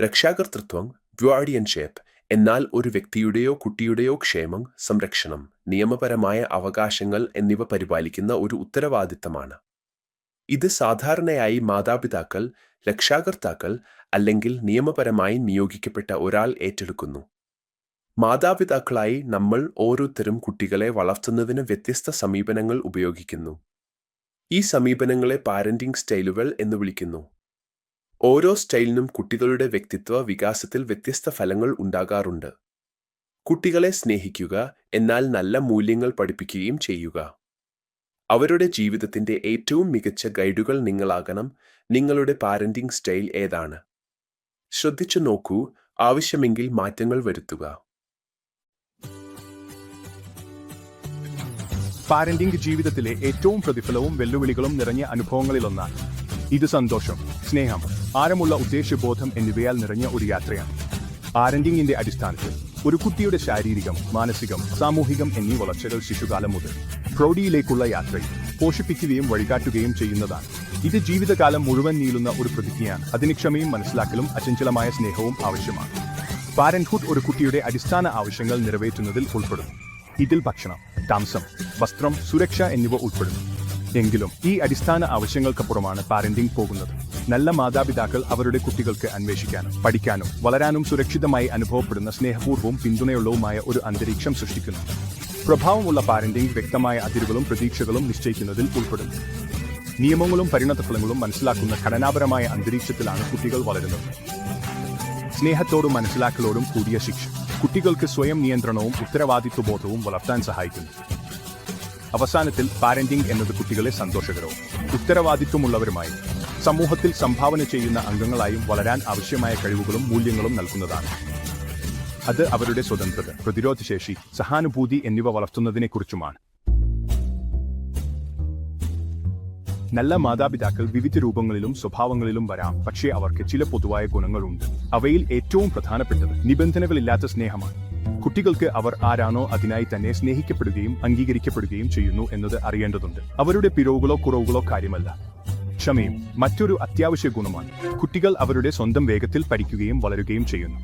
രക്ഷാകർതൃത്വം guardianship എന്നാൽ ഒരു വ്യക്തിയുടെയോ കുട്ടിയുടെയോ ക്ഷേമം സംരക്ഷണം നിയമപരമായ അവകാശങ്ങൾ എന്നിവ പരിപാലിക്കുന്ന ഒരു ഉത്തരവാദിത്തമാണ്. ഇത് സാധാരണയായി മാതാപിതാക്കൾ രക്ഷാകർത്താക്കൾ അല്ലെങ്കിൽ നിയമപരമായി നിയോഗിക്കപ്പെട്ട ഒരാൾ ഏറ്റെടുക്കുന്നു. മാതാപിതാക്കളായി നമ്മൾ ഓരോരുത്തരും കുട്ടികളെ വളർത്തുന്നതിന് വ്യത്യസ്ത സമീപനങ്ങൾ ഉപയോഗിക്കുന്നു. ഈ സമീപനങ്ങളെ പാരന്റിംഗ് സ്റ്റൈലുകൾ എന്ന് വിളിക്കുന്നു. ഓരോ സ്റ്റൈലിനും കുട്ടികളുടെ വ്യക്തിത്വ വികാസത്തിൽ വ്യത്യസ്ത ഫലങ്ങൾ ഉണ്ടാകാറുണ്ട്. കുട്ടികളെ സ്നേഹിക്കുക എന്നാൽ നല്ല മൂല്യങ്ങൾ പഠിപ്പിക്കുകയും ചെയ്യുക. അവരുടെ ജീവിതത്തിന്റെ ഏറ്റവും മികച്ച ഗൈഡുകൾ നിങ്ങളാകണം. നിങ്ങളുടെ പാരന്റിംഗ് സ്റ്റൈൽ ഏതാണ്? ശ്രദ്ധിച്ചു നോക്കൂ ആവശ്യമെങ്കിൽ മാറ്റങ്ങൾ വരുത്തുക. പാരന്റിംഗ് ജീവിതത്തിലെ ഏറ്റവും പ്രതിഫലവും വെല്ലുവിളികളും നിറഞ്ഞ അനുഭവങ്ങളിലൊന്നാണ് ഇത് സന്തോഷം സ്നേഹം ആരമുള്ള ഉദ്ദേശ്യബോധം എന്നിവയാൽ നിറഞ്ഞ ഒരു യാത്രയാണ്. പാരന്റിംഗിന്റെ അടിസ്ഥാനത്തിൽ ഒരു കുട്ടിയുടെ ശാരീരികം മാനസികം സാമൂഹികം എന്നീ വളർച്ചകൾ ശിശുകാലം മുതൽ പ്രൗഢിയിലേക്കുള്ള യാത്രയിൽ പോഷിപ്പിക്കുകയും വഴികാട്ടുകയും ചെയ്യുന്നതാണ്. ഇത് ജീവിതകാലം മുഴുവൻ നീളുന്ന ഒരു പ്രതിജ്ഞയാണ്. അതിന് ക്ഷമയും മനസ്സിലാക്കലും അചഞ്ചലമായ സ്നേഹവും ആവശ്യമാണ്. പാരന്റ്ഹുഡ് ഒരു കുട്ടിയുടെ അടിസ്ഥാന ആവശ്യങ്ങൾ നിറവേറ്റുന്നതിൽ ഉൾപ്പെടുന്നു. ഇതിൽ ഭക്ഷണം താമസം വസ്ത്രം സുരക്ഷ എന്നിവ ഉൾപ്പെടുന്നു. എങ്കിലും ഈ അടിസ്ഥാന ആവശ്യങ്ങൾക്കപ്പുറമാണ് പാരന്റിംഗ് പോകുന്നത്. നല്ല മാതാപിതാക്കൾ അവരുടെ കുട്ടികൾക്ക് അന്വേഷിക്കാനും പഠിക്കാനും വളരാനും സുരക്ഷിതമായി അനുഭവപ്പെടുന്ന സ്നേഹപൂർവവും പിന്തുണയുള്ളവുമായ ഒരു അന്തരീക്ഷം സൃഷ്ടിക്കുന്നു. പ്രഭാവമുള്ള പാരന്റിംഗ് വ്യക്തമായ അതിരുകളും പ്രതീക്ഷകളും നിശ്ചയിക്കുന്നതിൽ ഉൾപ്പെടുന്നു. നിയമങ്ങളും പരിണതഫലങ്ങളും മനസ്സിലാക്കുന്ന ഘടനാപരമായ അന്തരീക്ഷത്തിലാണ് കുട്ടികൾ വളരുന്നത്. സ്നേഹത്തോടും മനസ്സിലാക്കലോടും കൂടിയ ശിക്ഷ കുട്ടികൾക്ക് സ്വയം നിയന്ത്രണവും ഉത്തരവാദിത്വബോധവും വളർത്താൻ സഹായിക്കുന്നു. അവസാനത്തിൽ പാരന്റിംഗ് എന്നത് കുട്ടികളെ സന്തോഷകരവും ഉത്തരവാദിത്വമുള്ളവരുമായി സമൂഹത്തിൽ സംഭാവന ചെയ്യുന്ന അംഗങ്ങളായും വളരാൻ ആവശ്യമായ കഴിവുകളും മൂല്യങ്ങളും നൽകുന്നതാണ്. അത് അവരുടെ സ്വതന്ത്രത പ്രതിരോധശേഷി സഹാനുഭൂതി എന്നിവ വളർത്തുന്നതിനെക്കുറിച്ചുമാണ്. നല്ല മാതാപിതാക്കൾ വിവിധ രൂപങ്ങളിലും സ്വഭാവങ്ങളിലും വരാം. പക്ഷേ അവർക്ക് ചില പൊതുവായ ഗുണങ്ങളുണ്ട്. അവയിൽ ഏറ്റവും പ്രധാനപ്പെട്ടത് നിബന്ധനകളില്ലാത്ത സ്നേഹമാണ്. കുട്ടികൾക്ക് അവർ ആരാണോ അതിനായി തന്നെ സ്നേഹിക്കപ്പെടുകയും അംഗീകരിക്കപ്പെടുകയും ചെയ്യുന്നു എന്നത് അറിയേണ്ടതുണ്ട്. അവരുടെ പിഴവുകളോ കുറവുകളോ കാര്യമല്ല. ക്ഷമയും മറ്റൊരു അത്യാവശ്യ ഗുണമാണ്. കുട്ടികൾ അവരുടെ സ്വന്തം വേഗത്തിൽ പഠിക്കുകയും വളരുകയും ചെയ്യുന്നു.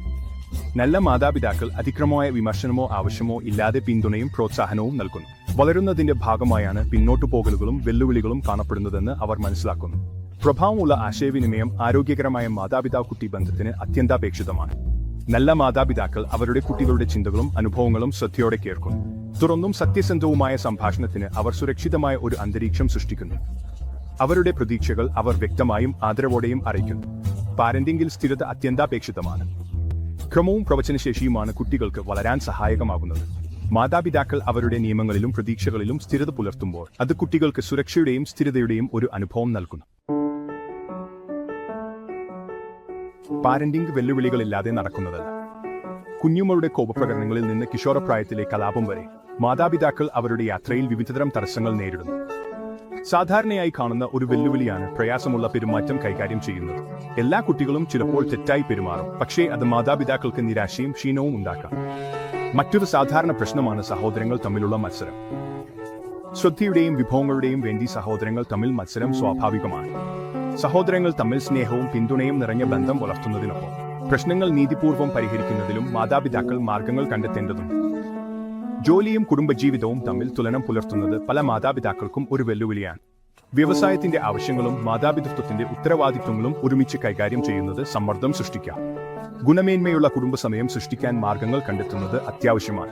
നല്ല മാതാപിതാക്കൾ അതിക്രമമായ വിമർശനമോ ആവശ്യമോ ഇല്ലാതെ പിന്തുണയും പ്രോത്സാഹനവും നൽകുന്നു. വളരുന്നതിന്റെ ഭാഗമായാണ് പിന്നോട്ടു പോകലുകളും വെല്ലുവിളികളും കാണപ്പെടുന്നതെന്ന് അവർ മനസ്സിലാക്കുന്നു. പ്രഭാവമുള്ള ആശയവിനിമയം ആരോഗ്യകരമായ മാതാപിതാ കുട്ടി ബന്ധത്തിന് അത്യന്താപേക്ഷിതമാണ്. നല്ല മാതാപിതാക്കൾ അവരുടെ കുട്ടികളുടെ ചിന്തകളും അനുഭവങ്ങളും ശ്രദ്ധയോടെ കേൾക്കുന്നു. തുറന്നും സത്യസന്ധവുമായ സംഭാഷണത്തിന് അവർ സുരക്ഷിതമായ ഒരു അന്തരീക്ഷം സൃഷ്ടിക്കുന്നു. അവരുടെ പ്രതീക്ഷകൾ അവർ വ്യക്തമായും ആദരവോടെയും അറിയിക്കുന്നു. പാരന്റിംഗിൽ സ്ഥിരത അത്യന്താപേക്ഷിതമാണ്. ക്രമവും പ്രവചനശേഷിയുമാണ് കുട്ടികൾക്ക് വളരാൻ സഹായകമാകുന്നത്. മാതാപിതാക്കൾ അവരുടെ നിയമങ്ങളിലും പ്രതീക്ഷകളിലും സ്ഥിരത പുലർത്തുമ്പോൾ അത് കുട്ടികൾക്ക് സുരക്ഷയുടെയും സ്ഥിരതയുടെയും ഒരു അനുഭവം നൽകുന്നു. പാരന്റിംഗ് വെല്ലുവിളികളില്ലാതെ നടക്കുന്നത്. കുഞ്ഞുമ്മളുടെ കോപപ്രകടനങ്ങളിൽ നിന്ന് കിഷോരപ്രായത്തിലെ കലാപം വരെ മാതാപിതാക്കൾ അവരുടെ യാത്രയിൽ വിവിധതരം തടസ്സങ്ങൾ നേരിടുന്നു. സാധാരണയായി കാണുന്ന ഒരു വെല്ലുവിളിയാണ് പ്രയാസമുള്ള പെരുമാറ്റം കൈകാര്യം ചെയ്യുന്നത്. എല്ലാ കുട്ടികളും ചിലപ്പോൾ തെറ്റായി പെരുമാറും. പക്ഷേ അത് മാതാപിതാക്കൾക്ക് നിരാശയും ക്ഷീണവും ഉണ്ടാക്കാം. മറ്റൊരു സാധാരണ പ്രശ്നമാണ് സഹോദരങ്ങൾ തമ്മിലുള്ള മത്സരം. ശ്രദ്ധയുടെയും വിഭവങ്ങളുടെയും വേണ്ടി സഹോദരങ്ങൾ തമ്മിൽ മത്സരം സ്വാഭാവികമാണ്. സഹോദരങ്ങൾ തമ്മിൽ സ്നേഹവും പിന്തുണയും നിറഞ്ഞ ബന്ധം വളർത്തുന്നതിനൊപ്പം പ്രശ്നങ്ങൾ നീതിപൂർവം പരിഹരിക്കുന്നതിലും മാതാപിതാക്കൾ മാർഗങ്ങൾ കണ്ടെത്തേണ്ടതുണ്ട്. ജോലിയും കുടുംബജീവിതവും തമ്മിൽ തുലനം പുലർത്തുന്നത് പല മാതാപിതാക്കൾക്കും ഒരു വെല്ലുവിളിയാണ്. വ്യവസായത്തിന്റെ ആവശ്യങ്ങളും മാതാപിതൃത്വത്തിന്റെ ഉത്തരവാദിത്വങ്ങളും ഒരുമിച്ച് കൈകാര്യം ചെയ്യുന്നത് സമ്മർദ്ദം സൃഷ്ടിക്കാം. ഗുണമേന്മയുള്ള കുടുംബസമയം സൃഷ്ടിക്കാൻ മാർഗങ്ങൾ കണ്ടെത്തുന്നത് അത്യാവശ്യമാണ്.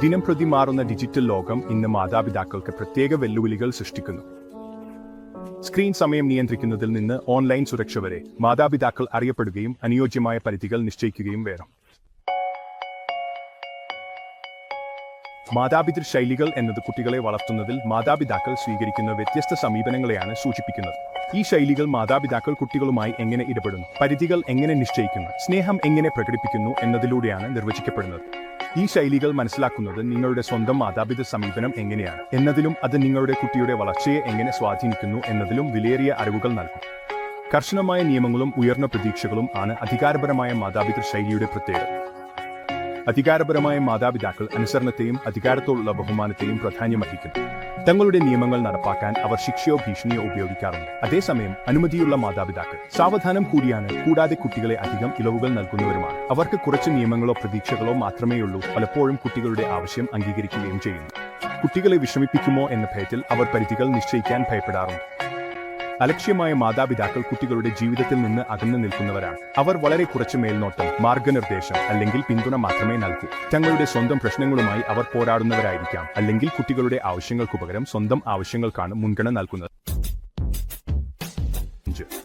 ദിനം പ്രതി മാറുന്ന ഡിജിറ്റൽ ലോകം ഇന്ന് മാതാപിതാക്കൾക്ക് പ്രത്യേക വെല്ലുവിളികൾ സൃഷ്ടിക്കുന്നു. സ്ക്രീൻ സമയം നിയന്ത്രിക്കുന്നതിൽ നിന്ന് ഓൺലൈൻ സുരക്ഷ വരെ മാതാപിതാക്കൾ അറിയപ്പെടുകയും അനുയോജ്യമായ പരിധികൾ നിശ്ചയിക്കുകയും വേണം. മാതാപിതൃ ശൈലികൾ എന്നത് കുട്ടികളെ വളർത്തുന്നതിൽ മാതാപിതാക്കൾ സ്വീകരിക്കുന്ന വ്യത്യസ്ത സമീപനങ്ങളെയാണ് സൂചിപ്പിക്കുന്നത്. ഈ ശൈലികൾ മാതാപിതാക്കൾ കുട്ടികളുമായി എങ്ങനെ ഇടപെടുന്നു പരിധികൾ എങ്ങനെ നിശ്ചയിക്കുന്നു സ്നേഹം എങ്ങനെ പ്രകടിപ്പിക്കുന്നു എന്നതിലൂടെയാണ് നിർവചിക്കപ്പെടുന്നത്. ഈ ശൈലികൾ മനസ്സിലാക്കുന്നത് നിങ്ങളുടെ സ്വന്തം മാതാപിതൃ സമീപനം എങ്ങനെയാണ്? എന്നതിലും അത് നിങ്ങളുടെ കുട്ടിയുടെ വളർച്ചയെ എങ്ങനെ സ്വാധീനിക്കുന്നു എന്നതിലും വിലയേറിയ അറിവുകൾ നൽകും. കർശനമായ നിയമങ്ങളും ഉയർന്ന പ്രതീക്ഷകളും ആണ് അധികാരപരമായ മാതാപിതൃ ശൈലിയുടെ പ്രത്യേകത. അധികാരപരമായ മാതാപിതാക്കൾ അനുസരണത്തെയും അധികാരത്തോടുള്ള ബഹുമാനത്തെയും പ്രാധാന്യമർഹിക്കുന്നു തങ്ങളുടെ നിയമങ്ങൾ നടപ്പാക്കാൻ അവർ ശിക്ഷയോ ഭീഷണിയോ ഉപയോഗിക്കാറുണ്ട്. അതേസമയം അനുമതിയുള്ള മാതാപിതാക്കൾ സാവധാനം കൂടിയാണ് കൂടാതെ കുട്ടികളെ അധികം ഇളവുകൾ നൽകുന്നവരുമാണ്. അവർക്ക് കുറച്ച് നിയമങ്ങളോ പ്രതീക്ഷകളോ മാത്രമേയുള്ളൂ പലപ്പോഴും കുട്ടികളുടെ ആവശ്യം അംഗീകരിക്കുകയും ചെയ്യുന്നു. കുട്ടികളെ വിഷമിപ്പിക്കുമോ എന്ന ഭയത്തിൽ അവർ പരിധികൾ നിശ്ചയിക്കാൻ ഭയപ്പെടാറുണ്ട്. അലക്ഷ്യമായ മാതാപിതാക്കൾ കുട്ടികളുടെ ജീവിതത്തിൽ നിന്ന് അകന്നു നിൽക്കുന്നവരാണ്. അവർ വളരെ കുറച്ച് മേൽനോട്ടം മാർഗനിർദ്ദേശം അല്ലെങ്കിൽ പിന്തുണ മാത്രമേ നൽകൂ. തങ്ങളുടെ സ്വന്തം പ്രശ്നങ്ങളുമായി അവർ പോരാടുന്നവരായിരിക്കാം. അല്ലെങ്കിൽ കുട്ടികളുടെ ആവശ്യങ്ങൾക്കു പകരം സ്വന്തം ആവശ്യങ്ങൾക്കാണ് മുൻഗണന നൽകുന്നത്.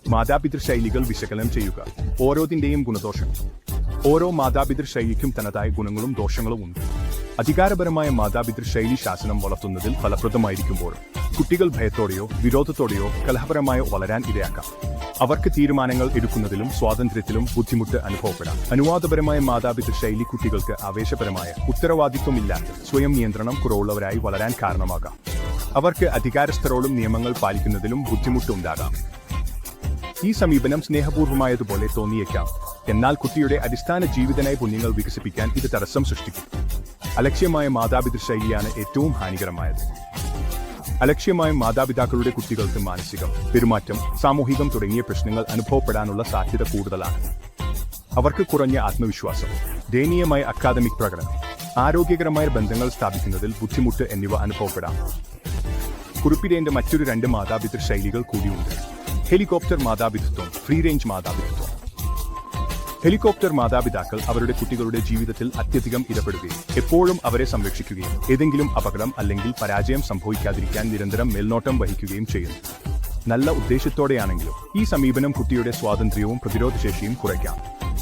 മാതാപിതൃ ശൈലികൾ വിശകലനം ചെയ്യുക. ഓരോതിന്റെയും ഗുണദോഷം. ഓരോ മാതാപിതൃ ശൈലിക്കും തനതായ ഗുണങ്ങളും ദോഷങ്ങളും ഉണ്ട്. അധികാരപരമായ മാതാപിതൃ ശൈലി ശാസനം വളർത്തുന്നതിൽ ഫലപ്രദമായിരിക്കുമ്പോൾ കുട്ടികൾ ഭയത്തോടെയോ വിരോധത്തോടെയോ കലഹപരമായോ വളരാൻ ഇടയാക്കാം. അവർക്ക് തീരുമാനങ്ങൾ എടുക്കുന്നതിലും സ്വാതന്ത്ര്യത്തിലും ബുദ്ധിമുട്ട് അനുഭവപ്പെടാം. അനുവാദപരമായ മാതാപിതൃ ശൈലി കുട്ടികൾക്ക് ആവേശപരമായ ഉത്തരവാദിത്വമില്ലാത്ത സ്വയം നിയന്ത്രണം കുറവുള്ളവരായി വളരാൻ കാരണമാകാം. അവർക്ക് അധികാരസ്ഥരോടും നിയമങ്ങൾ പാലിക്കുന്നതിലും ബുദ്ധിമുട്ടുണ്ടാകാം ഈ സമീപനം സ്നേഹപൂർവമായതുപോലെ തോന്നിയേക്കാം. എന്നാൽ കുട്ടിയുടെ അടിസ്ഥാന ജീവിതനായി പുണ്യങ്ങൾ വികസിപ്പിക്കാൻ ഇത് തടസ്സം സൃഷ്ടിക്കും. അലക്ഷ്യമായ മാതാപിതൃ ശൈലിയാണ് ഏറ്റവും ഹാനികരമായത്. അലക്ഷ്യമായ മാതാപിതാക്കളുടെ കുട്ടികൾക്ക് മാനസികം പെരുമാറ്റം സാമൂഹികം തുടങ്ങിയ പ്രശ്നങ്ങൾ അനുഭവപ്പെടാനുള്ള സാധ്യത കൂടുതലാണ്. അവർക്ക് കുറഞ്ഞ ആത്മവിശ്വാസം ദയനീയമായ അക്കാദമിക് പ്രകടനം ആരോഗ്യകരമായ ബന്ധങ്ങൾ സ്ഥാപിക്കുന്നതിൽ ബുദ്ധിമുട്ട് എന്നിവ അനുഭവപ്പെടാം. കുറിപ്പിടേണ്ട മറ്റൊരു രണ്ട് മാതാപിതൃ ശൈലികൾ കൂടിയുണ്ട്. ഹെലികോപ്റ്റർ മാതാപിതൃത്വം ഫ്രീ റേഞ്ച് മാതാപിതൃത്വം. ഹെലികോപ്റ്റർ മാതാപിതാക്കൾ അവരുടെ കുട്ടികളുടെ ജീവിതത്തിൽ അത്യധികം ഇടപെടുകയും എപ്പോഴും അവരെ സംരക്ഷിക്കുകയും ഏതെങ്കിലും അപകടം അല്ലെങ്കിൽ പരാജയം സംഭവിക്കാതിരിക്കാൻ നിരന്തരം മേൽനോട്ടം വഹിക്കുകയും ചെയ്യുന്നു. നല്ല ഉദ്ദേശത്തോടെയാണെങ്കിലും ഈ സമീപനം കുട്ടിയുടെ സ്വാതന്ത്ര്യവും പ്രതിരോധശേഷിയും കുറയ്ക്കാം.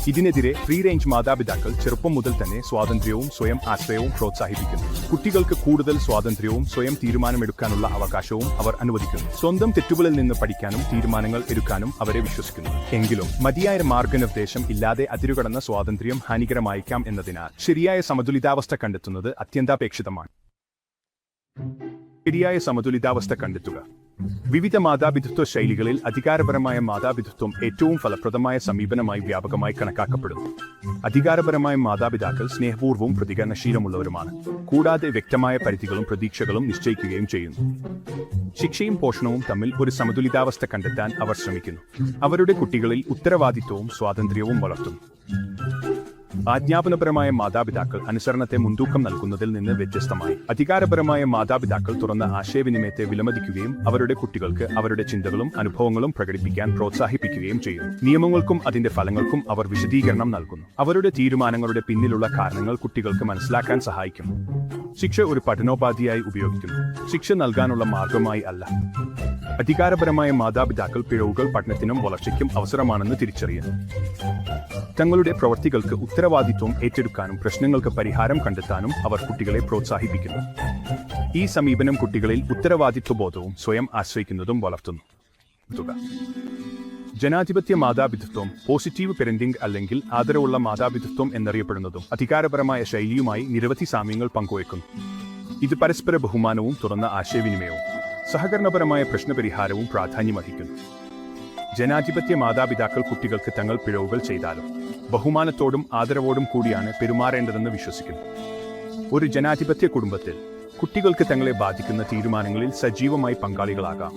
ഇതിനെതിരെ ഫ്രീ റേഞ്ച് മാതാപിതാക്കൾ ചെറുപ്പം മുതൽ തന്നെ സ്വാതന്ത്ര്യവും സ്വയം ആശ്രയവും പ്രോത്സാഹിപ്പിക്കുന്നു. കുട്ടികൾക്ക് കൂടുതൽ സ്വാതന്ത്ര്യവും സ്വയം തീരുമാനമെടുക്കാനുള്ള അവകാശവും അവർ അനുവദിക്കുന്നു. സ്വന്തം തെറ്റുകളിൽ നിന്ന് പഠിക്കാനും തീരുമാനങ്ങൾ എടുക്കാനും അവരെ വിശ്വസിക്കുന്നു. എങ്കിലും മതിയായ മാർഗനിർദ്ദേശം ഇല്ലാതെ അതിരുകടന്ന സ്വാതന്ത്ര്യം ഹാനികരമായേക്കാം എന്നതിനാൽ ശരിയായ സമതുലിതാവസ്ഥ കണ്ടെത്തുന്നത് അത്യന്താപേക്ഷിതമാണ്. ശരിയായ സമതുലിതാവസ്ഥ കണ്ടെത്തുക. വിവിധ മാതാപിതൃത്വ ശൈലികളിൽ അധികാരപരമായ മാതാപിതൃത്വം ഏറ്റവും ഫലപ്രദമായ സമീപനമായി വ്യാപകമായി കണക്കാക്കപ്പെടുന്നു അധികാരപരമായ മാതാപിതാക്കൾ സ്നേഹപൂർവവും പ്രതികരണശീലമുള്ളവരുമാണ്. കൂടാതെ വ്യക്തമായ പരിധികളും പ്രതീക്ഷകളും നിശ്ചയിക്കുകയും ചെയ്യുന്നു. ശിക്ഷയും പോഷണവും തമ്മിൽ ഒരു സമതുലിതാവസ്ഥ കണ്ടെത്താൻ അവർ ശ്രമിക്കുന്നു. അവരുടെ കുട്ടികളിൽ ഉത്തരവാദിത്വവും സ്വാതന്ത്ര്യവും വളർത്തുന്നു. ആജ്ഞാപനപരമായ മാതാപിതാക്കൾ അനുസരണത്തെ മുൻതൂക്കം നൽകുന്നതിൽ നിന്ന് വ്യത്യസ്തമായി. അധികാരപരമായ മാതാപിതാക്കൾ തുറന്ന ആശയവിനിമയത്തെ വിലമതിക്കുകയും അവരുടെ കുട്ടികൾക്ക് അവരുടെ ചിന്തകളും അനുഭവങ്ങളും പ്രകടിപ്പിക്കാൻ പ്രോത്സാഹിപ്പിക്കുകയും ചെയ്യും നിയമങ്ങൾക്കും അതിന്റെ ഫലങ്ങൾക്കും അവർ വിശദീകരണം നൽകുന്നു. അവരുടെ തീരുമാനങ്ങളുടെ പിന്നിലുള്ള കാരണങ്ങൾ കുട്ടികൾക്ക് മനസ്സിലാക്കാൻ സഹായിക്കും ശിക്ഷ ഒരു പഠനോപാധിയായി ഉപയോഗിക്കുന്നു. ശിക്ഷ നൽകാനുള്ള മാർഗമായി അല്ല. അധികാരപരമായ മാതാപിതാക്കൾ പിഴവുകൾ പഠനത്തിനും വളർച്ചയ്ക്കും അവസരമാണെന്ന് തിരിച്ചറിയുന്നു. തങ്ങളുടെ പ്രവർത്തികൾക്ക് ഉത്തരവാദിത്വം ഏറ്റെടുക്കാനും പ്രശ്നങ്ങൾക്ക് പരിഹാരം കണ്ടെത്താനും അവർ കുട്ടികളെ പ്രോത്സാഹിപ്പിക്കുന്നു. ഈ സമീപനം കുട്ടികളിൽ ഉത്തരവാദിത്വബോധവും സ്വയം ആശ്രയിക്കുന്നതും വളർത്തുന്നു. ജനാധിപത്യ മാതാപിതൃത്വം പോസിറ്റീവ് പെരന്റിംഗ് അല്ലെങ്കിൽ ആദരവുള്ള മാതാപിതൃത്വം എന്നറിയപ്പെടുന്നതും അധികാരപരമായ ശൈലിയുമായി നിരവധി സാമ്യങ്ങൾ പങ്കുവയ്ക്കുന്നു. ഇത് പരസ്പര ബഹുമാനവും തുറന്ന ആശയവിനിമയവും സഹകരണപരമായ പ്രശ്നപരിഹാരവും പ്രാധാന്യമർഹിക്കുന്നു ജനാധിപത്യ മാതാപിതാക്കൾ കുട്ടികൾക്ക് തങ്ങൾ പിഴവുകൾ ചെയ്താലും ബഹുമാനത്തോടും ആദരവോടും കൂടിയാണ് പെരുമാറേണ്ടതെന്ന് വിശ്വസിക്കുന്നു. ഒരു ജനാധിപത്യ കുടുംബത്തിൽ കുട്ടികൾക്ക് തങ്ങളെ ബാധിക്കുന്ന തീരുമാനങ്ങളിൽ സജീവമായി പങ്കാളികളാകാം.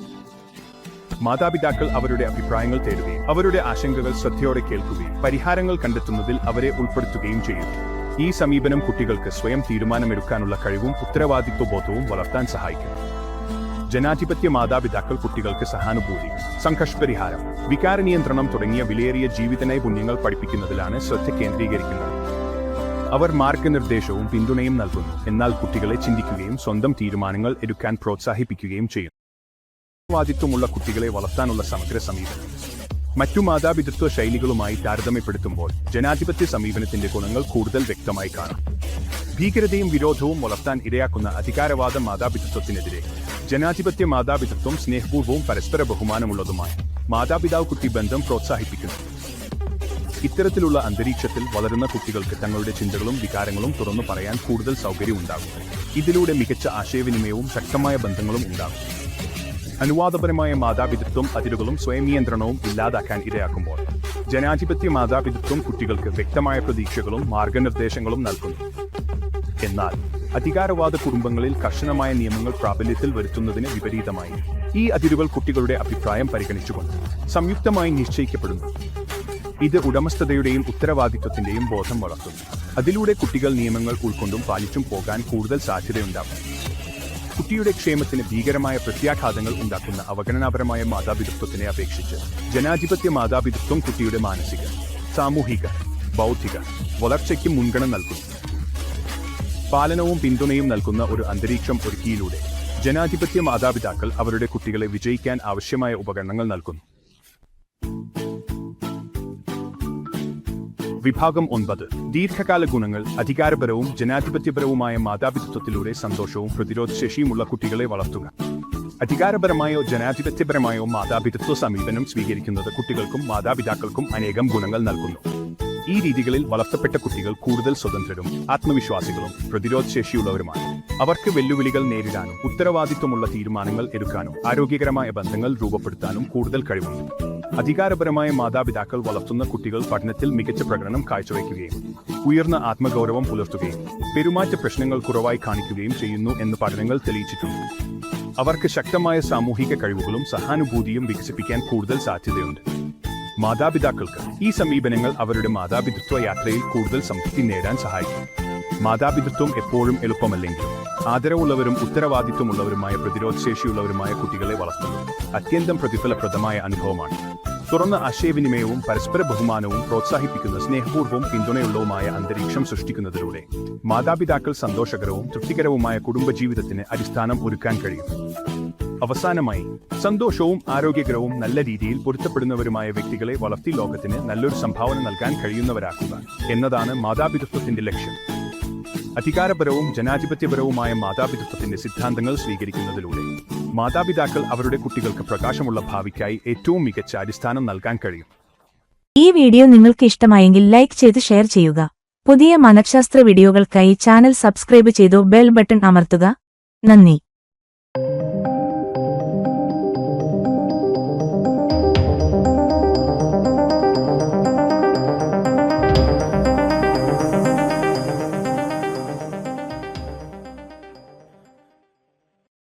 മാതാപിതാക്കൾ അവരുടെ അഭിപ്രായങ്ങൾ തേടുകയും അവരുടെ ആശങ്കകൾ ശ്രദ്ധയോടെ കേൾക്കുകയും പരിഹാരങ്ങൾ കണ്ടെത്തുന്നതിൽ അവരെ ഉൾപ്പെടുത്തുകയും ചെയ്യുന്നു ഈ സമീപനം കുട്ടികൾക്ക് സ്വയം തീരുമാനമെടുക്കാനുള്ള കഴിവും ഉത്തരവാദിത്വബോധവും വളർത്താൻ സഹായിക്കുന്നു. ജനാധിപത്യ മാതാപിതാക്കൾ കുട്ടികൾക്ക് സഹാനുഭൂതി സംഘർഷപരിഹാരം വികാരനിയന്ത്രണം തുടങ്ങിയ വിലയേറിയ ജീവിത പുണ്യങ്ങൾ പഠിപ്പിക്കുന്നതിലാണ് ശ്രദ്ധ കേന്ദ്രീകരിക്കുന്നത്. അവർ മാർഗനിർദ്ദേശവും പിന്തുണയും നൽകുന്നു. എന്നാൽ കുട്ടികളെ ചിന്തിക്കുകയും സ്വന്തം തീരുമാനങ്ങൾ എടുക്കാൻ പ്രോത്സാഹിപ്പിക്കുകയും ചെയ്യുന്നു ഉത്തരവാദിത്വമുള്ള കുട്ടികളെ വളർത്താനുള്ള സമഗ്ര സമീപനം. മറ്റു മാതാപിതൃത്വ ശൈലികളുമായി താരതമ്യപ്പെടുത്തുമ്പോൾ ജനാധിപത്യ സമീപനത്തിന്റെ ഗുണങ്ങൾ കൂടുതൽ വ്യക്തമായി കാണാം. ഭീകരതയും വിരോധവും വളർത്താൻ ഇടയാക്കുന്ന അധികാരവാദ മാതാപിതൃത്വത്തിനെതിരെ ജനാധിപത്യ മാതാപിതൃത്വം സ്നേഹപൂർവവും പരസ്പര ബഹുമാനമുള്ളതുമായ മാതാപിതാവ് കുട്ടി ബന്ധം പ്രോത്സാഹിപ്പിക്കുന്നു. ഇത്തരത്തിലുള്ള അന്തരീക്ഷത്തിൽ വളരുന്ന കുട്ടികൾക്ക് തങ്ങളുടെ ചിന്തകളും വികാരങ്ങളും തുറന്നു പറയാൻ കൂടുതൽ സൗകര്യമുണ്ടാകും ഇതിലൂടെ മികച്ച ആശയവിനിമയവും ശക്തമായ ബന്ധങ്ങളും ഉണ്ടാകും. അനുവാദപരമായ മാതാപിതൃത്വം അതിരുകളും സ്വയം നിയന്ത്രണവും ഇല്ലാതാക്കാൻ ഇടയാക്കുമ്പോൾ ജനാധിപത്യ മാതാപിതൃത്വം കുട്ടികൾക്ക് വ്യക്തമായ പ്രതീക്ഷകളും മാർഗനിർദ്ദേശങ്ങളും നൽകുന്നു. എന്നാൽ അധികാരവാദ കുടുംബങ്ങളിൽ കർശനമായ നിയമങ്ങൾ പ്രാബല്യത്തിൽ വരുത്തുന്നതിന് വിപരീതമായി. ഈ അതിരുകൾ കുട്ടികളുടെ അഭിപ്രായം പരിഗണിച്ചുകൊണ്ട് സംയുക്തമായി നിശ്ചയിക്കപ്പെടുന്നു. ഇത് ഉടമസ്ഥതയുടെയും ഉത്തരവാദിത്വത്തിന്റെയും ബോധം വളർത്തുന്നു. അതിലൂടെ കുട്ടികൾ നിയമങ്ങൾ ഉൾക്കൊണ്ടും പാലിച്ചും പോകാൻ കൂടുതൽ സാധ്യതയുണ്ടാകും. കുട്ടിയുടെ ക്ഷേമത്തിന് ഭീകരമായ പ്രത്യാഘാതങ്ങൾ ഉണ്ടാക്കുന്ന അവഗണനാപരമായ മാതാപിതൃത്വത്തിനെ അപേക്ഷിച്ച് ജനാധിപത്യ മാതാപിതൃത്വം കുട്ടിയുടെ മാനസിക സാമൂഹിക ബൗദ്ധിക വളർച്ചയ്ക്ക് മുൻഗണന നൽകുന്നു. പാലനവും പിന്തുണയും നൽകുന്ന ഒരു അന്തരീക്ഷം ഒരുക്കിയിലൂടെ ജനാധിപത്യ മാതാപിതാക്കൾ അവരുടെ കുട്ടികളെ വിജയിക്കാൻ ആവശ്യമായ ഉപകരണങ്ങൾ നൽകുന്നു. വിഭാഗം ഒൻപത്. ദീർഘകാല ഗുണങ്ങൾ അധികാരപരവും ജനാധിപത്യപരവുമായ മാതാപിതത്വത്തിലൂടെ സന്തോഷവും പ്രതിരോധശേഷിയുമുള്ള കുട്ടികളെ വളർത്തുക. അധികാരപരമായോ ജനാധിപത്യപരമായോ മാതാപിതത്വ സമീപനം സ്വീകരിക്കുന്നത് കുട്ടികൾക്കും മാതാപിതാക്കൾക്കും അനേകം ഗുണങ്ങൾ നൽകുന്നു. ഈ രീതികളിൽ വളർത്തപ്പെട്ട കുട്ടികൾ കൂടുതൽ സ്വതന്ത്രരും ആത്മവിശ്വാസികളും പ്രതിരോധശേഷിയുള്ളവരുമാണ്. അവർക്ക് വെല്ലുവിളികൾ നേരിടാനും ഉത്തരവാദിത്വമുള്ള തീരുമാനങ്ങൾ എടുക്കാനും ആരോഗ്യകരമായ ബന്ധങ്ങൾ രൂപപ്പെടുത്താനും കൂടുതൽ കഴിവുണ്ട്. അധികാരപരമായ മാതാപിതാക്കൾ വളർത്തുന്ന കുട്ടികൾ പഠനത്തിൽ മികച്ച പ്രകടനം കാഴ്ചവെക്കുകയും ഉയർന്ന ആത്മഗൗരവം പുലർത്തുകയും പെരുമാറ്റ പ്രശ്നങ്ങൾ കുറവായി കാണിക്കുകയും ചെയ്യുന്നു എന്ന് പഠനങ്ങൾ തെളിയിച്ചിട്ടുണ്ട്. അവർക്ക് ശക്തമായ സാമൂഹിക കഴിവുകളും സഹാനുഭൂതിയും വികസിപ്പിക്കാൻ കൂടുതൽ സാധ്യതയുണ്ട്. മാതാപിതാക്കൾക്ക് ഈ സമീപനങ്ങൾ അവരുടെ മാതാപിതൃത്വ യാത്രയിൽ കൂടുതൽ സംതൃപ്തി നേടാൻ സഹായിക്കും. മാതാപിതൃത്വം എപ്പോഴും എളുപ്പമല്ലെങ്കിലും ആദരവുള്ളവരും ഉത്തരവാദിത്വമുള്ളവരുമായ പ്രതിരോധശേഷിയുള്ളവരുമായ കുട്ടികളെ വളർത്തുന്നത് അത്യന്തം പ്രതിഫലപ്രദമായ അനുഭവമാണ്. തുറന്ന ആശയവിനിമയവും പരസ്പര ബഹുമാനവും പ്രോത്സാഹിപ്പിക്കുന്ന സ്നേഹപൂർവവും പിന്തുണയുള്ളവുമായ അന്തരീക്ഷം സൃഷ്ടിക്കുന്നതിലൂടെ മാതാപിതാക്കൾ സന്തോഷകരവും തൃപ്തികരവുമായ കുടുംബജീവിതത്തിന് അടിസ്ഥാനം ഒരുക്കാൻ കഴിയും. അവസാനമായി സന്തോഷവും ആരോഗ്യകരവും നല്ല രീതിയിൽ പൊരുത്തപ്പെടുന്നവരുമായ വ്യക്തികളെ വളർത്തി ലോകത്തിന് നല്ലൊരു സംഭാവന നൽകാൻ കഴിയുന്നവരാക്കുക എന്നതാണ് മാതാപിതൃത്വത്തിന്റെ ലക്ഷ്യം. അധികാരപരവും ജനാധിപത്യപരവുമായ മാതാപിതൃത്വത്തിന്റെ സിദ്ധാന്തങ്ങൾ സ്വീകരിക്കുന്നതിലൂടെ മാതാപിതാക്കൾ അവരുടെ കുട്ടികൾക്ക് പ്രകാശമുള്ള ഭാവിക്കായി ഏറ്റവും മികച്ച അടിസ്ഥാനം നൽകാൻ കഴിയും. ഈ വീഡിയോ നിങ്ങൾക്ക് ഇഷ്ടമായെങ്കിൽ ലൈക്ക് ചെയ്ത് ഷെയർ ചെയ്യുക. പുതിയ മനഃശാസ്ത്ര വീഡിയോകൾക്കായി ചാനൽ സബ്സ്ക്രൈബ് ചെയ്തു ബെൽ ബട്ടൺ അമർത്തുക. നന്ദി.